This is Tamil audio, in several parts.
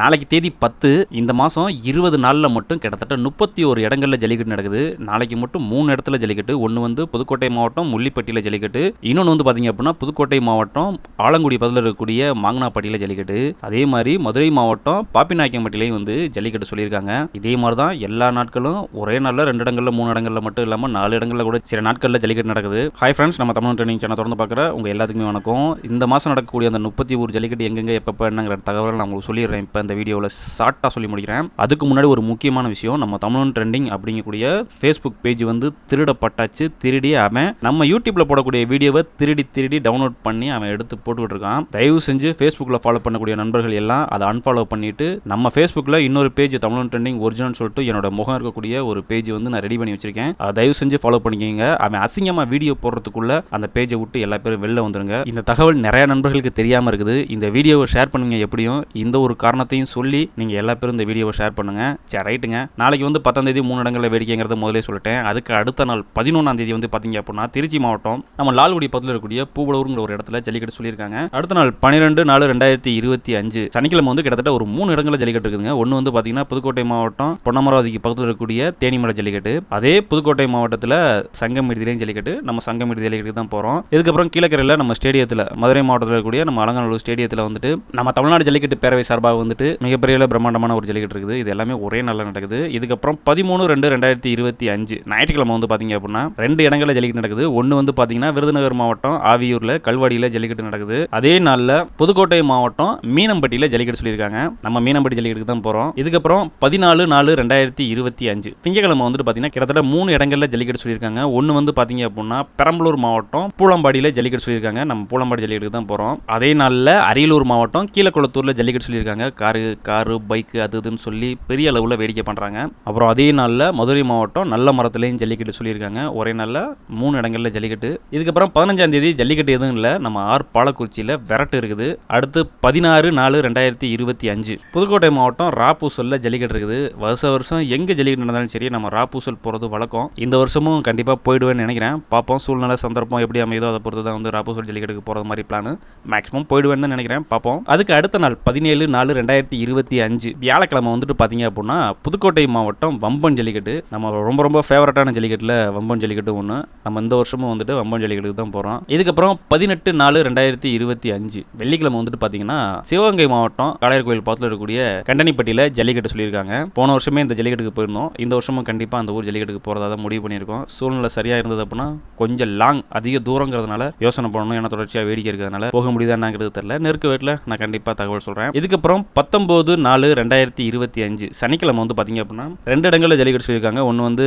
நாளைக்கு தேதி பத்து. இந்த மாதம் இருபது நாளில் மட்டும் கிட்டத்தட்ட முப்பத்தி ஒரு இடங்களில் ஜல்லிக்கட்டு நடக்குது. நாளைக்கு மட்டும் மூணு இடத்துல ஜல்லிக்கட்டு. ஒன்று வந்து புதுக்கோட்டை மாவட்டம் முள்ளிப்பட்டியில் ஜல்லிக்கட்டு. இன்னொன்று வந்து பார்த்தீங்க அப்படின்னா புதுக்கோட்டை மாவட்டம் ஆலங்குடி பதில் இருக்கக்கூடிய மாங்கனாப்பட்டியில் ஜல்லிக்கட்டு. அதே மாதிரி மதுரை மாவட்டம் பாப்பிநாயக்கம்பட்டிலையும் வந்து ஜல்லிக்கட்டு சொல்லியிருக்காங்க. இதே மாதிரி தான் எல்லா நாட்களும் ஒரே நாளில் ரெண்டு இடங்களில் மூணு இடங்களில் மட்டும் இல்லாமல் நாலு இடங்களில் கூட சில நாட்களில் ஜல்லிக்கட்டு நடக்குது. ஹாய் ஃப்ரெண்ட்ஸ் நம்ம தமிழ் ட்ரெயினிங் சேனல் தொடர்ந்து பார்க்குற உங்கள் எல்லாத்துக்குமே வணக்கம். இந்த மாதம் நடக்கக்கூடிய அந்த முப்பத்தி ஒரு ஜல்லிக்கட்டு எங்கெங்கே எப்பப்போ என்னங்கிற தகவல் நான் உங்களுக்கு சொல்லிடுறேன். இப்போ இந்த வீடியோவில் ஷார்ட்டாக சொல்லி முடிக்கிறேன். அதுக்கு முன்னாடி ஒரு முக்கியமான விஷயம் நம்ம தமிழன் ட்ரெண்டிங் அப்படிங்கக்கூடிய ஃபேஸ்புக் பேஜ் வந்து திருடப்பட்டாச்சு திருடி அவன். நம்ம யூடியூப்பில் போடக்கூடிய வீடியோவை திருடி திருடி டவுன்லோட் பண்ணி அவன் எடுத்து போட்டுக்கிட்டு இருக்கான். தயவு செஞ்சு ஃபேஸ்புக்கில் ஃபாலோ பண்ணக்கூடிய நண்பர்கள் எல்லாம் அதை அன்ஃபாலோ பண்ணிட்டு நம்ம ஃபேஸ்புக்கில் இன்னொரு பேஜ் தமிழன் ட்ரெண்டிங் ஒரிஜினல் சொல்லிட்டு என்னோட முகம் இருக்கக்கூடிய ஒரு பேஜ் வந்து நான் ரெடி பண்ணி வச்சிருக்கேன். அதை தயவு செஞ்சு ஃபாலோ பண்ணிக்கோங்க. அவன் அசிங்கமாக வீடியோ போடுறதுக்குள்ள அந்த பேஜை விட்டு எல்லா பேரும் வெளில வந்துருங்க. இந்த தகவல் நிறைய நண்பர்களுக்கு தெரியாமல் இருக்குது. இந்த வீடியோவை ஷேர் பண்ணுங்க எப்படியும். இந்த ஒரு எல்லாத்தையும் சொல்லி நீங்கள் எல்லா பேரும் இந்த வீடியோவை ஷேர் பண்ணுங்க. சரி ரைட்டுங்க. நாளைக்கு வந்து பத்தாம் தேதி மூணு இடங்களில் வேடிக்கைங்கிறத முதலே சொல்லிட்டேன். அதுக்கு அடுத்த நாள் பதினொன்றாம் தேதி வந்து பார்த்தீங்க அப்படின்னா திருச்சி மாவட்டம் நம்ம லால்குடி பக்கத்தில் இருக்கக்கூடிய பூவலூருங்கிற ஒரு இடத்துல ஜல்லிக்கட்டு சொல்லியிருக்காங்க. அடுத்த நாள் பன்னிரெண்டு நாலு ரெண்டாயிரத்தி இருபத்தி அஞ்சு சனிக்கிழமை வந்து கிட்டத்தட்ட ஒரு மூணு இடங்களில் ஜல்லிக்கட்டு இருக்குதுங்க. ஒன்று வந்து பார்த்தீங்கன்னா புதுக்கோட்டை மாவட்டம் பொன்னமராவதிக்கு பக்கத்தில் இருக்கக்கூடிய தேனிமலை ஜல்லிக்கட்டு. அதே புதுக்கோட்டை மாவட்டத்தில் சங்கமிடுதிலையும் ஜல்லிக்கட்டு. நம்ம சங்கமிடுதி ஜல்லிக்கட்டு தான் போகிறோம் இதுக்கப்புறம் கீழக்கரையில் நம்ம ஸ்டேடியத்தில் மதுரை மாவட்டத்தில் இருக்கக்கூடிய நம்ம அலங்காநல்லூர் ஸ்டேடியத்தில் வந்துட்டு நம்ம தமிழ்நாடு ஜல்லிக்கட்டு பேரவை சார்பாக வந்துட்டு மிகப்பெரிய பிரம்மாண்டமான ஒரு ஜல்லிக்கட்டு இருக்குது. இது எல்லாமே ஒரே நாளில் நடக்குது. இதுக்கப்புறம் பதிமூணு ரெண்டு ரெண்டாயிரத்தி இருபத்தி அஞ்சு ஞாயிற்றுக்கிழமை வந்து பார்த்தீங்க அப்படின்னா ரெண்டு இடங்களில் ஜல்லிக்கட்டு நடக்குது. ஒன்று வந்து பார்த்தீங்கன்னா விருதுநகர் மாவட்டம் ஆவியூரில் கல்வாடியில் ஜல்லிக்கட்டு நடக்குது. அதே நாளில் புதுக்கோட்டை மாவட்டம் மீனம்பட்டியில் ஜல்லிக்கட்டு சொல்லியிருக்காங்க. நம்ம மீனம்பட்டி ஜல்லிக்கட்டுக்கு தான் போகிறோம் இதுக்கப்புறம் பதினாலு நாலு ரெண்டாயிரத்தி இருபத்தி அஞ்சு திங்கக்கிழமை வந்துட்டு பார்த்தீங்கன்னா கிட்டத்தட்ட மூணு இடங்களில் ஜல்லிக்கட்டு சொல்லியிருக்காங்க. ஒன்று வந்து பார்த்தீங்க அப்படின்னா பெரம்பலூர் மாவட்டம் பூளம்பாடியில் ஜல்லிக்கட்டு சொல்லியிருக்காங்க. நம்ம பூளம்பாடி ஜல்லிக்கட்டுக்கு தான் போகிறோம் அதே நாளில் அரியலூர் மாவட்டம் கீழக்குளத்தூரில் ஜல்லிக்கட்டு சொல்லியிருக்காங்க. காரு காரு பைக்கு அது இதுன்னு சொல்லி பெரிய அளவில் வேடிக்கை பண்ணுறாங்க அப்புறம் அதே நாளில் மதுரை மாவட்டம் நல்ல மரத்துலேயும் ஜல்லிக்கட்டு சொல்லியிருக்காங்க. ஒரே நாளில் மூணு இடங்களில் ஜல்லிக்கட்டு. இதுக்கப்புறம் பதினஞ்சாம் தேதி ஜல்லிக்கட்டு எதுவும் இல்லை. நம்ம ஆர் பாலக்குறிச்சியில் விரட்டு இருக்குது. அடுத்து பதினாறு நாலு ரெண்டாயிரத்தி இருபத்தி அஞ்சு. புதுக்கோட்டை மாவட்டம் ராப்பூசலில் ஜல்லிக்கட்டு இருக்குது. வருஷ வருஷம் எங்கே ஜல்லிக்கட்டு நடந்தாலும் சரி நம்ம ராப்பூசல் போகிறது வழக்கம். இந்த வருஷமும் கண்டிப்பாக போயிடுவேன்னு நினைக்கிறேன். பார்ப்போம் சூழ்நிலை சந்தர்ப்பம் எப்படி அமைதோ அதை பொறுத்து தான் வந்து ராப்பூசல் ஜல்லிக்கட்டுக்கு போகிற மாதிரி பிளான் மேக்ஸிமம் போயிடுவேன்னு தான் நினைக்கிறேன். பார்ப்போம். அதுக்கு அடுத்த நாள் பதினேழு நாலு ரெண்டாயிரத்தி இருபத்தி அஞ்சு வியாழக்கிழமை வந்துட்டு பார்த்தீங்க அப்படின்னா புதுக்கோட்டை மாவட்டம் வம்பன் ஜல்லிக்கட்டு. நம்ம ரொம்ப ரொம்ப ஃபேவரட்டான ஜல்லிக்கட்டில் வம்பன் ஜல்லிக்கட்டு ஒன்று நம்ம இந்த வருஷமும் வந்துட்டு வம்பன் ஜல்லிக்கட்டுக்கு தான் போகிறோம் இதுக்கப்புறம் பதினெட்டு நாலு ரெண்டாயிரத்தி இருபத்தி அஞ்சு வெள்ளிக்கிழமை வந்துட்டு பார்த்தீங்கன்னா சிவகங்கை மாவட்டம் காளையர் கோயில் பக்கத்தில் இருக்கக்கூடிய கண்டனிப்பட்டியில் ஜல்லிக்கட்டு சொல்லியிருக்காங்க. போன வருஷமே இந்த ஜல்லிக்கட்டுக்கு போயிருந்தோம். இந்த வருஷமும் கண்டிப்பாக அந்த ஊர் ஜல்லிக்கட்டுக்கு போகிறதா தான் முடிவு பண்ணியிருக்கோம். சூழ்நிலை சரியாக இருந்தது அப்படின்னா கொஞ்சம் லாங் அதிக தூரங்கிறதுனால யோசனை பண்ணணும். ஏன்னா தொடர்ச்சியாக வேடிக்கை இருக்கிறதுனால போக முடியுதானாங்கிறது தெரியல. நெருக்க வீட்டில் நான் கண்டிப்பாக தகவல் சொல்கிறேன் இதுக்கப்புறம் பத்தொம்போது நாலு ரெண்டாயிரத்தி இருபத்தி அஞ்சு சனிக்கிழமை வந்து பார்த்தீங்க அப்படின்னா ரெண்டு இடங்களில் ஜல்லிக்கட்டு சொல்லியிருக்காங்க. ஒன்று வந்து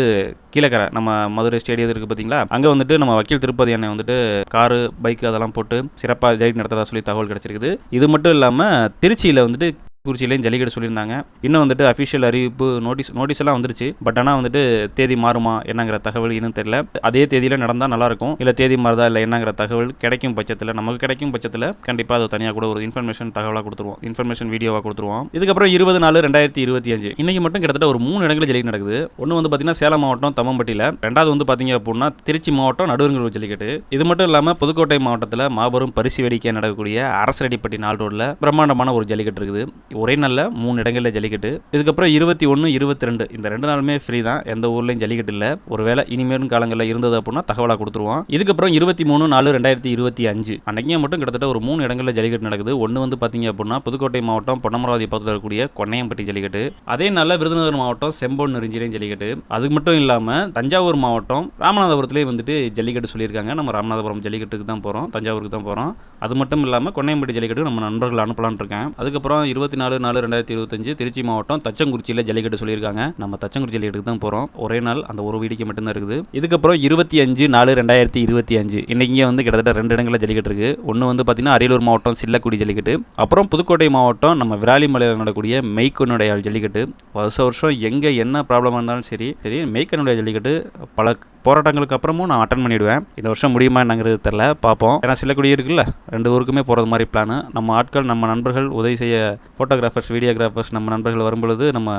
கீழக்கரை நம்ம மதுரை ஸ்டேடியம் இருக்குது பார்த்தீங்களா அங்கே வந்துட்டு நம்ம வக்கீல் திருப்பதி அண்ணன் வந்துட்டு காரு பைக் அதெல்லாம் போட்டு சிறப்பாக ஜல்லிக்கட்டு நடத்துறதா சொல்லி தகவல் கிடச்சிருக்குது. இது மட்டும் இல்லாமல் திருச்சியில் வந்துட்டு குறிச்சியிலையும் ஜல்லிக்கட்டு சொல்லியிருந்தாங்க. இன்னும் வந்துட்டு அஃபிஷியல் அறிவிப்பு நோட்டீஸ் நோட்டீஸ் எல்லாம் வந்துருச்சு. பட் ஆனால் வந்துட்டு தேதி மாறுமா என்னங்கிற தகவல் இன்னும் தெரியல. அதே தேதியில் நடந்தால் நல்லாயிருக்கும். இல்லை தேதி மாறுதா இல்லை என்னங்கிற தகவல் கிடைக்கும் பட்சத்தில் நமக்கு கிடைக்கும் பட்சத்தில் கண்டிப்பாக அது தனியாக கூட ஒரு இன்ஃபர்மேஷன் தகவலாக கொடுத்துருவோம். இன்ஃபர்மேஷன் வீடியோவாக கொடுத்துருவோம். இதுக்கப்புறம் இருபது நாலு ரெண்டாயிரத்தி இருபத்தி அஞ்சு. இன்னைக்கு மட்டும் கிட்டத்தட்ட ஒரு மூணு இடங்களில் ஜல்லிக்கட்டு நடக்குது. ஒன்று வந்து பார்த்தீங்கன்னா சேலம் மாவட்டம் தம்மம்பட்டியில் ரெண்டாவது வந்து பார்த்தீங்க அப்படின்னா திருச்சி மாவட்டம் நடுவருங்கூர் ஜல்லிக்கட்டு. இது மட்டும் இல்லாமல் புதுக்கோட்டை மாவட்டத்தில் மாபெரும் பரிசு வேடிக்கை நடக்கக்கூடிய அரசரடிப்பட்டி நாள் ரோட்டில் பிரம்மாண்டமான ஒரு ஜல்லிக்கட்டு இருக்குது. ஒரே நாளில் மூணு இடங்களில் ஜல்லிக்கட்டு. இதுக்கப்புறம் இருபத்தி ஒன்று இருபத்தி ரெண்டு இந்த ரெண்டு நாளுமே ஃப்ரீ தான். எந்த ஊர்லேயும் ஜல்லிக்கட்டு இல்லை. ஒருவேளை இனிமேலும் காலங்களில் இருந்தது அப்படின்னா தகவலாக கொடுத்துருவோம். இதுக்கப்புறம் இருபத்தி மூணு நாலு ரெண்டாயிரத்தி இருபத்தி அஞ்சு. அன்றைக்கே மட்டும் கிட்டத்தட்ட ஒரு மூணு இடங்களில் ஜல்லிக்கட்டு நடக்குது. ஒன்று வந்து பார்த்தீங்க அப்படின்னா புதுக்கோட்டை மாவட்டம் பொன்னமராவதி பக்கத்தில் இருக்கக்கூடிய கொன்னையம்பட்டி ஜல்லிக்கட்டு. அதே நாளில் விருதுநகர் மாவட்டம் செம்பொன் நெருஞ்சிலையும் ஜல்லிக்கட்டு. அது மட்டும் இல்லாமல் தஞ்சாவூர் மாவட்டம் ராமநாதபுரத்துலேயும் வந்துட்டு ஜல்லிக்கட்டு சொல்லியிருக்காங்க. நம்ம ராமநாதபுரம் ஜல்லிக்கட்டுக்கு தான் போகிறோம் தஞ்சாவூருக்கு தான் போகிறோம் அது மட்டும் இல்லாமல் கொன்னையம்பட்டி ஜல்லிக்கட்டு நம்ம நண்பர்கள் அனுப்பலான் இருக்கேன். அதுக்கப்புறம் இருபத்தி நாலு நாலு ரெண்டாயிரத்தி இருபத்தஞ்சு திருச்சி மாவட்டம் தச்சங்குறிச்சியில் ஜல்லிக்கட்டு சொல்லியிருக்காங்க. நம்ம தச்சங்குறிச்சி ஜல்லிக்கட்டுக்கு தான் போகிறோம் ஒரே நாள் அந்த ஒரு வீடிக்கு மட்டும்தான் இருக்குது. இதுக்கப்புறம் இருபத்தி அஞ்சு நாலு ரெண்டாயிரத்தி இருபத்தி அஞ்சு. இன்றைக்கி வந்து கிட்டத்தட்ட ரெண்டு இடங்களில் ஜல்லிக்கட்டு இருக்குது ஒன்று வந்து பார்த்தீங்கன்னா அரியலூர் மாவட்டம் சில்லக்குடி ஜல்லிக்கட்டு. அப்புறம் புதுக்கோட்டை மாவட்டம் நம்ம விராலிமலையில் நடக்கூடிய மெய்க்கனுடைய ஜல்லிக்கட்டு. வருஷ வருஷம் எங்கே என்ன ப்ராப்ளமாக இருந்தாலும் சரி சரி மெய்க்கனுடைய ஜல்லிக்கட்டு பல போராட்டங்களுக்கு அப்புறமும் நான் அட்டன் பண்ணிவிடுவேன் இந்த வருஷம் முடியுமா என்னங்கிறது தெரில பார்ப்போம். ஏன்னா சில்லக்குடி இருக்குல்ல ரெண்டு ஊருக்குமே போகிறது மாதிரி பிளான் நம்ம ஆட்கள் நம்ம நண்பர்கள் உதவி செய்ய ஃபோட்டோகிராஃபர்ஸ் வீடியோகிராஃபர்ஸ் நம்ம நண்பர்கள் வரும்பொழுது நம்ம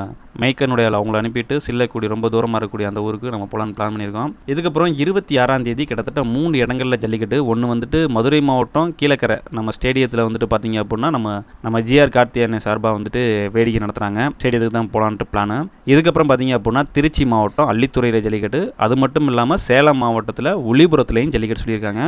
மெய்க்கனுடைய அவங்கள அனுப்பிட்டு சில்லக்குடி ரொம்ப தூரமாக இருக்கக்கூடிய அந்த ஊருக்கு நம்ம போலான்னு பிளான் பண்ணியிருக்கோம். இதுக்கப்புறம் இருபத்தி ஆறாம் தேதி கிட்டத்தட்ட மூணு இடங்களில் ஜல்லிக்கட்டு. ஒன்று வந்துட்டு மதுரை மாவட்டம் கீழக்கரை. நம்ம ஸ்டேடியத்தில் வந்துட்டு பார்த்தீங்க அப்படின்னா நம்ம நம்ம ஜிஆர் கார்த்தியாயன் சார்பாக வந்துட்டு வேடிக்கை நடத்துகிறாங்க ஸ்டேடியத்துக்கு தான் போகலான்ட்டு பிளான் இதுக்கப்புறம் பார்த்தீங்க அப்படின்னா திருச்சி மாவட்டம் அள்ளித்துறையில் ஜல்லிக்கட்டு. அது மட்டும் இல்லாமல் சேலம் மாவட்டத்தில் ஒளிபுரத்துலேயும் ஜல்லிக்கட்டு சொல்லியிருக்காங்க.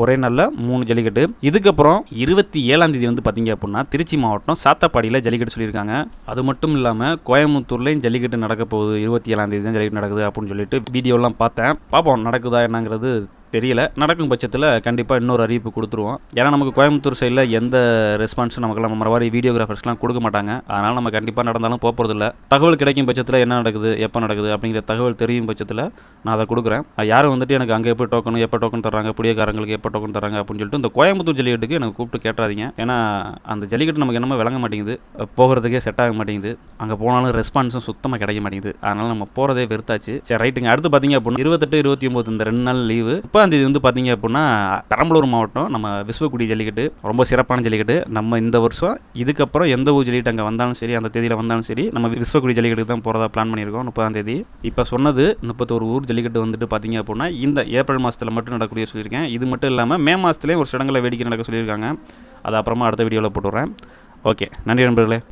ஒரே நாளில் மூணு ஜல்லிக்கட்டு. இதுக்கப்புறம் இருபத்தி ஏழாம் தேதி வந்து பார்த்தீங்க அப்படின்னா திருச்சி மாவட்டம் சாத்தப்பாடியில் ஜல்லிக்கட்டு சொல்லியிருக்காங்க. அது மட்டும் இல்லாமல் கோயம்புத்தூர்லேயும் ஜல்லிக்கட்டு நடக்க போகுது. இருபத்தி ஏழாம் தேதி தான் ஜல்லிக்கட்டு நடக்குது அப்படின்னு சொல்லிட்டு வீடியோலாம் பார்த்தேன். பார்ப்போம் நடக்குதா என்னங்கிறது தெரியல. நடக்கும் பட்சத்தில் கண்டிப்பாக இன்னொரு அறிவிப்பு கொடுத்துருவோம். ஏன்னா நமக்கு கோயம்புத்தூர் சைடில் எந்த ரெஸ்பான்ஸும் நமக்குலாம் நம்ம மாதிரி வீடியோகிராஃபர்ஸ்லாம் கொடுக்க மாட்டாங்க. அதனால் நம்ம கண்டிப்பாக நடந்தாலும் போகிறதில்ல தகவல் கிடைக்கும் பட்சத்தில் என்ன நடக்குது எப்போ நடக்குது அப்படிங்கிற தகவல் தெரியும் பட்சத்தில் நான் அதை கொடுக்குறேன். அது யாரும் வந்துட்டு எனக்கு அங்கே எப்போ டோக்கன் எப்போ டோக்கன் தர்றாங்க புடியக்காரங்களுக்கு எப்போ டோக்கன் தராங்க அப்படின்னு சொல்லிட்டு இந்த கோயம்புத்தூர் ஜல்லிக்கட்டுக்கு எனக்கு கூப்பிட்டு கேட்டாதீங்க ஏன்னா அந்த ஜல்லிக்கட்டு நமக்கு என்னமோ விளங்க மாட்டேங்குது. போகிறதுக்கே செட் ஆக மாட்டேங்குது. அங்கே போனாலும் ரெஸ்பான்ஸும் சுத்தமாக கிடைக்க மாட்டேங்குது. அதனால் நம்ம போகிறதே வெறுத்தாச்சு. சரி ரைட்டுங்க அடுத்து பார்த்தீங்க அப்படின்னா இருபத்தெட்டு இருபத்தி ஒம்பது இந்த ரெண்டு நாள் லீவு முப்பதாம் தேதி வந்து பார்த்தீங்க அப்படின்னா பெரம்பலூர் மாவட்டம் நம்ம விஸ்வக்குடி ஜல்லிக்கட்டு ரொம்ப சிறப்பான ஜல்லிக்கட்டு. நம்ம இந்த வருஷம் இதுக்கப்புறம் எந்த ஊர் ஜல்லிக்கட்டு அங்கே வந்தாலும் சரி அந்த தேதியில் வந்தாலும் சரி நம்ம விஸ்வக்குடி ஜல்லிக்கட்டுக்கு தான் போகிறதா பிளான் பண்ணியிருக்கோம் முப்பதாம் தேதி. இப்போ சொன்னது முப்பத்தோரு ஊர் ஜல்லிக்கட்டு வந்துட்டு பார்த்தீங்க அப்படின்னா இந்த ஏப்ரல் மாதத்தில் மட்டும் நடக்கூடிய சொல்லியிருக்கேன். இது மட்டும் இல்லாமல் மே மாதத்துலேயும் ஒரு சடங்கில் வேடிக்கை நடக்க சொல்லியிருக்காங்க. அது அப்புறமா அடுத்த வீடியோவில் போட்டுறேன். ஓகே. நன்றி நண்பர்களே.